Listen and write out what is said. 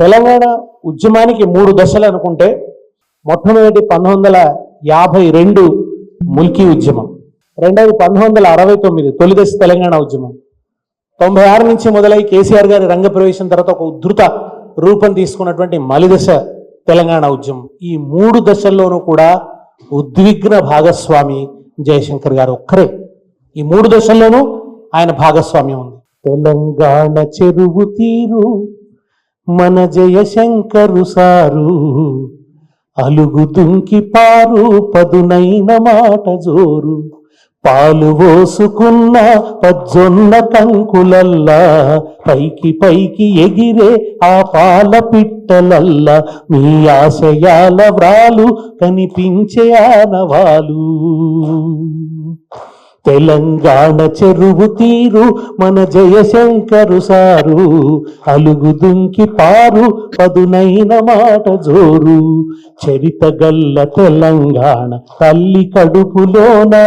తెలంగాణ ఉద్యమానికి మూడు దశలు అనుకుంటే మొట్టమొదటి పంతొమ్మిది వందల యాభై రెండు ముల్కీ ఉద్యమం రెండవది పంతొమ్మిది వందల అరవై తొమ్మిది తొలి దశ తెలంగాణ ఉద్యమం తొంభై ఆరు నుంచి మొదలై కేసీఆర్ గారి రంగప్రవేశం తర్వాత ఒక ఉద్ధృత రూపం తీసుకున్నటువంటి మలిదశ తెలంగాణ ఉద్యమం. ఈ మూడు దశల్లోనూ కూడా ఉద్విగ్న భాగస్వామి జయశంకర్ గారు ఒక్కరే. ఈ మూడు దశల్లోనూ ఆయన భాగస్వామ్యం ఉంది. తెలంగాణ చెరువు తీరు మన జయశంకరు సారు అలుగు దుంకి పారు పదునైన మాట జోరు. పాలు పోసుకున్న పజ్జొన్న కంకులల్లా పైకి పైకి ఎగిరే ఆ పాల పిట్టలల్లా మీ ఆశయాల వ్రాలు కనిపించే ఆనవాలు. తెలంగాణ చెరువు తీరు మన జయశంకరు సారు. అలుగు దుంకి పారు పదునైన మాట జోరు. చరిత గల్ల తెలంగాణ తల్లి కడుపులోనా?